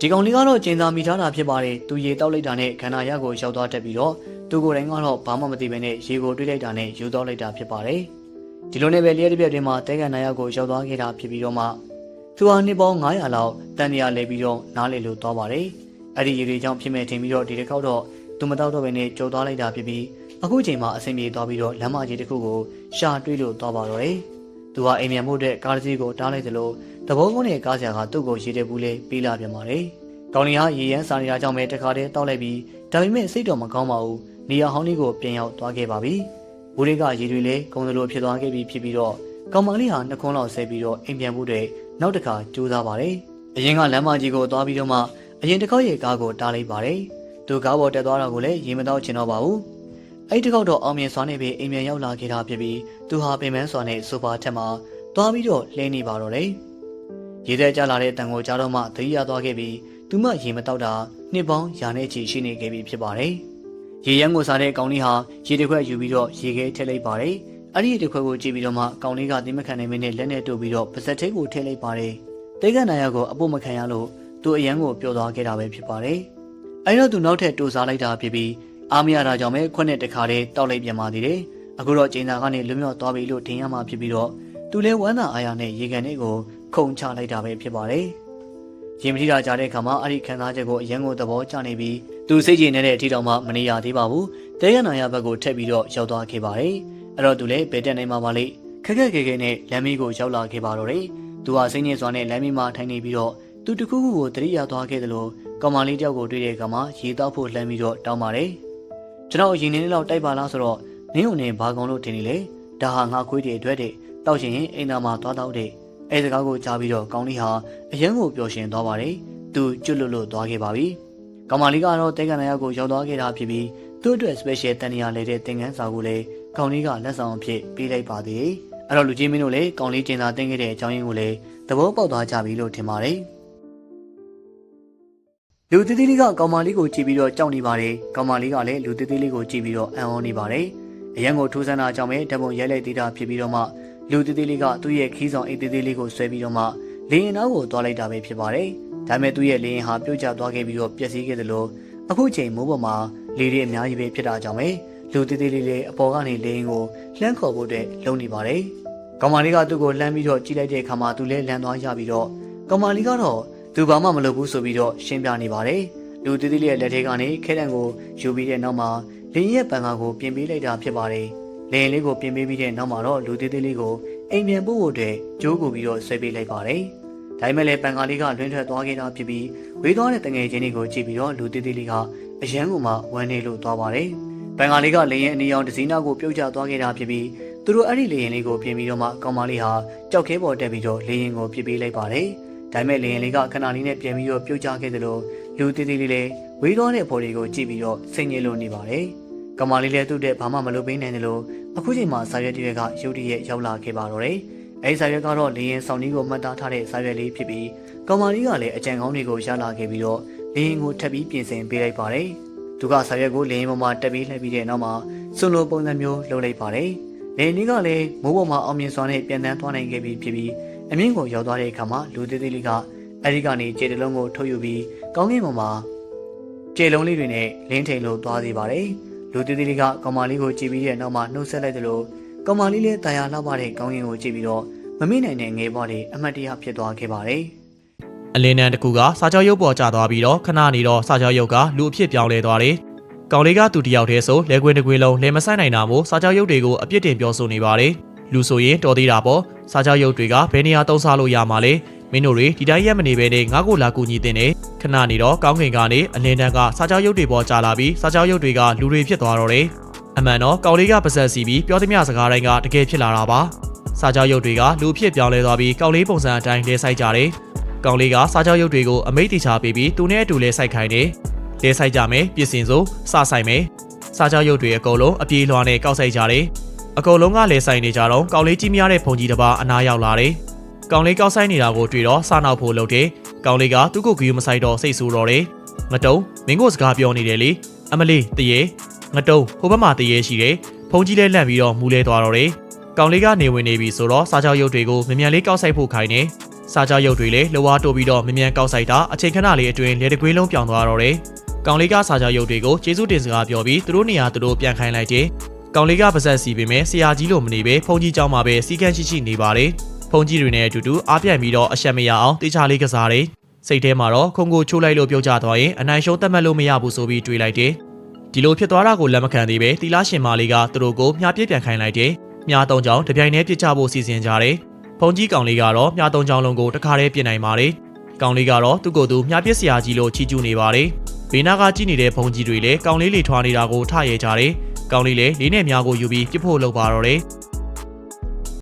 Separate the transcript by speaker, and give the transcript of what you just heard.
Speaker 1: ဒီကောင်လေးကတော့ကျင်းသာမိထားတာဖြစ်ပါတယ်သူရေတောက်လိုက်တာနဲ့ခန္ဓာရကိုရောက်သွားတတ်ပြီးတော့သူကိုယ်တိုင်ကတော့ဘာမှမသိဘဲနဲ့ရေကိုတွေးလိုက်တာနဲ့ယူတော့လိုက်တာဖြစ်ပါတယ်ဒီလိုနဲ့ပဲလျှက်တစ်ပြက်တွင်မှာတဲကန်နာရကိုရောက်သွားခဲ့တာဖြစ်ပြီးတော့မှသူဟာနှစ်ပေါင်း900လောက်တန်တရာလဲပြီးတော့နားလေလို့သွားပါတယ်အဲ့ဒီရေတွေကြောင့်ဖြစ်မဲ့ထင်ပြီးတော့ဒီတစ်ခေါက်တော့သူမတောက်တော့ဘဲနဲ့ကြော်သွားလိုက်တာဖြစ်ပြီးအခုချိန်မှာအဆင်ပြေသွားပြီးတော့လမ်းမကြီးတစ်ခုကိုရှာတွေးလို့သွားပါတော့တယ်သူဟာအိမ်မြန်မှုတဲ့ကားတစ်စီးကိုတားလိုက်သလို တဘောကုန်းနဲ့ကားဆရာကသူ့ကိုရေတဲ့ဘူးလေးပေးလာပြန်ပါတယ်ကောင်းလီဟာရေရန်စာနေတာကြောင့်ပဲတခါတည်းတောက်လိုက်ပြီးဒါပေမဲ့စိတ်တော်မကောင်းပါဘူးနေရာဟောင်းလေးကိုပြန်ရောက်သွားခဲ့ပါပြီဘူးလေးကရေတွေလည်းကုန်းသလိုဖြစ်သွားခဲ့ပြီးဖြစ်ပြီးတော့ကောင်မလေးဟာနှခွန်းလောက်ဆဲပြီးတော့အိမ်ပြန်မှုတဲ့နောက်တစ်ခါကြိုးစားပါတယ်အရင်ကလမ်းမကြီးကိုသွားပြီးတော့မှအရင်တစ်ခေါက်ရေကားကိုတားလိုက်ပါတယ်သူကားပေါ်တက်သွားတာကိုလည်းရေမတော့ချင်တော့ပါဘူးအဲ့ဒီတစ်ခေါက်တော့အောင်မြင်စွာနဲ့ပဲအိမ်ပြန်ရောက်လာခဲ့တာဖြစ်ပြီးသူဟာပင်ပန်းစွာနဲ့ဆိုဖာထက်မှာသွားပြီးတော့လဲနေပါတော့တယ် ရေထဲကျလာတဲ့တန်ကိုကြားတော့မှသတိရသွားခဲ့ပြီးသူမှရေမတော့တာနှစ်ပေါင်းရာနဲ့ချီရှိနေခဲ့ပြီဖြစ်ပါတယ်ရေရန်ကိုစားတဲ့ကောင်လေးဟာရေတစ်ခွက်ယူပြီးတော့ရေခဲထည့်လိုက်ပါတယ်အဲ့ဒီတစ်ခွက်ကိုကြည့်ပြီးတော့မှကောင်လေးကသင်မခံနိုင်မင်းနဲ့လက်နဲ့တို့ပြီးတော့ပါဇက်သေးကိုထည့်လိုက်ပါတယ်တေကနာရကိုအပုတ်မခံရလို့သူအရန်ကိုပျော်သွားခဲ့တာပဲဖြစ်ပါတယ်အဲ့တော့သူနောက်ထပ်တူစားလိုက်တာဖြစ်ပြီးအားမရတာကြောင့်ပဲခွက်နဲ့တခါတည်းတောက်လိုက်ပြန်ပါသေးတယ်အခုတော့ကျင်းသာကနေလွမြောက်သွားပြီလို့ထင်ရမှာဖြစ်ပြီးတော့သူလဲဝမ်းသာအားရနဲ့ရေကန်လေးကို ခုန်ချလိုက်တာပဲဖြစ်ပါတယ်ရင်မတိတာကြားတဲ့အခါမှာအဲ့ဒီခံစားချက်ကိုအရန်ကိုသဘောကျနေပြီးသူစိတ်ကြည်နေတဲ့အထိတောင်မှမနေရသေးပါဘူးတဲရနာရဘက်ကိုထက်ပြီးတော့ရောက်သွားခဲ့ပါတယ်အဲ့တော့သူလည်းဘယ်တက်နိုင်မှာပါလိမ့်ခက်ခက်ခဲခဲနဲ့လမ်းမီးကိုရောက်လာခဲ့ပါတော့တယ်သူဟာစိတ်ညစ်စွာနဲ့လမ်းမီးမှာထိုင်နေပြီးတော့သူတခုခုကိုတတိယသွားခဲ့တယ်လို့ကောင်မလေးတယောက်ကိုတွေ့တဲ့အခါမှာရေတောက်ဖို့လှမ်းပြီးတော့တောင်းပါတယ်ကျွန်တော်အရင်နေ့လောက်တိုက်ပါလားဆိုတော့နင်းုံနဲ့ဘာကောင်လို့ထင်နေလေဒါဟာငါခွေးတွေအတွက်တဲ့တောက်ချင်ရင်အိမ်သားမှာသွားတောက်တဲ့ အဲစကားကိုကြားပြီးတော့ကောင်းလေးဟာအရန်ကိုပျော်ရွှင်သွားပါတယ်သူကျွတ်လွတ်လွတ်သွားခဲ့ပါပြီကောင်မလေးကတော့တဲကန်နာရောက်ကိုရောက်သွားခဲ့တာဖြစ်ပြီးသူ့အတွက် special တန်ရာလေတဲ့သင်ခန်းစာကိုလည်းကောင်လေးကလက်ဆောင်အဖြစ်ပေးလိုက်ပါသေးတယ်အဲ့တော့လူကြီးမင်းတို့လည်းကောင်လေးကျင်သာတင်ခဲ့တဲ့အကြောင်းရင်းကိုလည်းသဘောပေါက်သွားကြပြီလို့ထင်ပါတယ်လူသေးသေးလေးကကောင်မလေးကိုကြည့်ပြီးတော့ကြောက်နေပါတယ်ကောင်မလေးကလည်းလူသေးသေးလေးကိုကြည့်ပြီးတော့အံ့ဩနေပါတယ်အရန်ကိုထိုးဆန်းတာကြောင့်ပဲဓာတ်ပုံရိုက်လိုက်သေးတာဖြစ်ပြီးတော့မှ လူသေးသေးလေးကသူ့ရဲ့ခီးဆောင်အိတ်သေးသေးလေးကိုဆွဲပြီးတော့မှလေရင်သားကိုသွားလိုက်တာပဲဖြစ်ပါတယ်ဒါပေမဲ့သူ့ရဲ့လေရင်ဟာပြုတ်ကျသွားခဲ့ပြီးတော့ပျက်စီးခဲ့တယ်လို့အခုချိန်မိုးပေါ်မှာလေတွေအများကြီးပဲဖြစ်တာကြောင့်ပဲလူသေးသေးလေးလေးအပေါ်ကနေလေရင်ကိုလှမ်းခေါ်ဖို့အတွက်လုံနေပါတယ်ကောင်မလေးကသူ့ကိုလှမ်းပြီးတော့ကြည့်လိုက်တဲ့အခါမှာသူလည်းလမ်းသွားရပြီးတော့ကောင်မလေးကတော့သူဘာမှမလုပ်ဘူးဆိုပြီးတော့ရှင်းပြနေပါတယ်လူသေးသေးလေးရဲ့လက်ထဲကနေခဲတံကိုယူပြီးတဲ့နောက်မှာလင်းရဲ့ပန်ကာကိုပြင်ပေးလိုက်တာဖြစ်ပါတယ် လင်းလေးကိုပြင်ပေးပြီးတဲ့နောက်မှာတော့လူသေးသေးလေးကိုအိမ်ပြန်ပို့ဖို့အတွက်ကြိုးကူပြီးတော့ဆွဲပေးလိုက်ပါတယ်ဒါပေမဲ့လည်းပန်ကာလေးကလွင့်ထွက်သွားခဲ့တာဖြစ်ပြီးဝေးသွားတဲ့တငယ်ချင်းတွေကိုကြည့်ပြီးတော့လူသေးသေးလေးကအရန်ကိုမှဝမ်းနေလို့သွားပါတယ်ပန်ကာလေးကလေရင်အနီရောင်ဒဇီနာကိုပြုတ်ကျသွားခဲ့တာဖြစ်ပြီးသူတို့အဲ့ဒီလေရင်လေးကိုပြင်ပြီးတော့မှကောင်မလေးဟာကြောက်ခဲပေါ်တက်ပြီးတော့လေရင်ကိုပြစ်ပေးလိုက်ပါတယ်ဒါပေမဲ့လေရင်လေးကခဏလေးနဲ့ပြန်ပြီးတော့ပြုတ်ကျခဲ့တယ်လို့လူသေးသေးလေးလည်းဝေးသွားတဲ့ဖော်တွေကိုကြည့်ပြီးတော့စိတ်ညစ်လို့နေပါတယ်ကမာလေးလည်းသူ့တဲ့ဘာမှမလုပ်ပေးနိုင်တယ်လို့ အခုချိန်မှာစာရွက်တွေကရုတ်တရက်ရောက်လာခဲ့ပါတော့တယ်။အဲဒီစာရွက်ကတော့လေရင်ဆောင်ကြီးကိုမှတ်သားထားတဲ့စာရွက်လေးဖြစ်ပြီးကမာလေးကလည်းအကြံကောင်းတွေကိုရလာခဲ့ပြီးတော့လေရင်ကိုထပ်ပြီးပြင်ဆင်ပေးလိုက်ပါတယ်။သူကစာရွက်ကိုလေရင်ပေါ်မှာတက်ပြီးလှည့်ပြီးတဲ့နောက်မှာစွန်လိုပုံစံမျိုးလုပ်လိုက်ပါတယ်။လေရင်လေးကလည်းမိုးပေါ်မှာအောင်မြင်စွာနဲ့ပြန်တန်းသွားနိုင်ခဲ့ပြီးဖြစ်ပြီးအမြင့်ကိုရောက်သွားတဲ့အခါမှာလူသေးသေးလေးကအဲဒီကနေခြေတလုံးကိုထုတ်ယူပြီးကောင်းကင်ပေါ်မှာခြေလုံးလေးတွေနဲ့လင်းထိန်လို့သွားစေပါတယ်။ လူသေးသေးလေးကကောင်မလေးကိုကြည့်ပြီးတဲ့နောက်မှာနှုတ်ဆက်လိုက်တယ်လို့ကောင်မလေးလည်းတာယာလှပတဲ့ကောင်းကင်ကိုကြည့်ပြီးတော့မမေ့နိုင်တဲ့ငယ်ဘွားလေးအမတ်တရားဖြစ်သွားခဲ့ပါတယ်။
Speaker 2: အလင်းနံတစ်ခုကစာကြောရုပ်ပေါ်ကျသွားပြီးတော့ခဏနေတော့စာကြောရုပ်ကလူအဖြစ်ပြောင်းလဲသွားတယ်။ကောင်လေးကသူတယောက်တည်းဆိုလဲခွင်းတစ်ခွင်းလုံးလဲမဆိုင်နိုင်တာမို့စာကြောရုပ်တွေကိုအပြစ်တင်ပြောဆိုနေပါတယ်။လူဆိုရင်တော်သေးတာပေါ့။စာကြောရုပ်တွေကဘယ်နေရာသုံးစားလို့ရမှာလဲ။ မင်းတို့တွေဒီတိုင်းရက်မနေဘဲနဲ့ငါ့ကိုလာကူညီတင်နေခဏနေတော့ကောင်းကင်ကနေအလင်းတန်းကစာကြောရုပ်တွေပေါ်ကျလာပြီးစာကြောရုပ်တွေကလူတွေဖြစ်သွားတော့တယ်။အမှန်တော့ကောင်လေးကပါဇက်စီပြီးပြောသမျှစကားတိုင်းကတကယ်ဖြစ်လာတာပါ။စာကြောရုပ်တွေကလူအဖြစ်ပြောင်းလဲသွားပြီးကောင်လေးပုံစံအတိုင်းလဲဆိုင်ကြတယ်။ကောင်လေးကစားကြောရုပ်တွေကိုအမိတ်တီချပေးပြီးသူနဲ့အတူလဲဆိုင်ခိုင်းတယ်။လဲဆိုင်ကြမယ်ပြင်ဆင်စို့စဆိုင်မယ်။စားကြောရုပ်တွေအကုန်လုံးအပြေးလွှာနဲ့ကောက်ဆိုင်ကြတယ်။အကုန်လုံးကလဲဆိုင်နေကြတော့ကောင်လေးကြီးများတဲ့ဖုန်ကြီးတစ်ပါးအနားရောက်လာတယ်။ ကောင်လေးကောက်ဆိုင်နေတာကိုတွေ့တော့စားနောက်ဖို့လုပ်တယ်။ကောင်လေးကသူ့ကိုဂီယူမဆိုင်တော့စိတ်ဆူတော့တယ်။ငတုံမင်းကိုစကားပြောနေတယ်လေ။အမလေးတရေငတုံဟိုဘက်မှာတရေရှိတယ်။ဖုန်ကြီးလဲလန့်ပြီးတော့မူးလဲသွားတော့တယ်။ကောင်လေးကနေဝင်နေပြီဆိုတော့စားကြောရုပ်တွေကိုမြန်မြန်လေးကောက်ဆိုင်ဖို့ခိုင်းတယ်။ စားကြောက်ရုပ်တွေလည်းလောဝါတိုးပြီးတော့မမြန်ကောက်ဆိုင်တာအချိန်ခဏလေးအတွင်းလေတကွေးလုံးပြောင်းသွားတော့တယ်။ကောင်လေးကစားကြောက်ရုပ်တွေကိုကျေးဇူးတင်စကားပြောပြီးသူတို့နေရာသူတို့ပြန်ခိုင်းလိုက်တယ်။ကောင်လေးကပါဇက်စီပေမဲ့ဆရာကြီးလိုမနေပဲဖုန်ကြီးเจ้าမှာပဲစီကန်းရှိရှိနေပါတယ်။ ဖုန်ကြီးတွေနဲ့အတူတူအားပြိုင်ပြီးတော့အရှက်မရအောင်တေချာလေးကစားတယ်။စိတ်ထဲမှာတော့ခုံကိုချိုးလိုက်လို့ပြုတ်ကျသွားရင်အနိုင်ရှုံးတတ်မှတ်လို့မရဘူးဆိုပြီးတွေးလိုက်တယ်။ဒီလိုဖြစ်သွားတာကိုလက်မခံသေးပဲတီလာရှင်မာလေးကသူတို့ကိုမြားပြစ်ပြန်ခိုင်းလိုက်တယ်။မြားတုံးကြောင်တပြိုင်တည်းပြစ်ချဖို့စီစဉ်ကြတယ်။ဖုန်ကြီးကောင်လေးကတော့မြားတုံးကြောင်လုံးကိုတခါတည်းပြစ်နိုင်ပါတယ်။ကောင်လေးကတော့သူ့ကိုယ်သူမြားပြစ်ဆရာကြီးလို့ချီးကျူးနေပါတယ်။ဘေးနာကကြည့်နေတဲ့ဖုန်ကြီးတွေလည်းကောင်လေးလေးထွားနေတာကိုထရဲကြတယ်။ကောင်လေးလည်းလေးနဲ့မြားကိုယူပြီးပြစ်ဖို့လုပ်ပါတော့တယ်။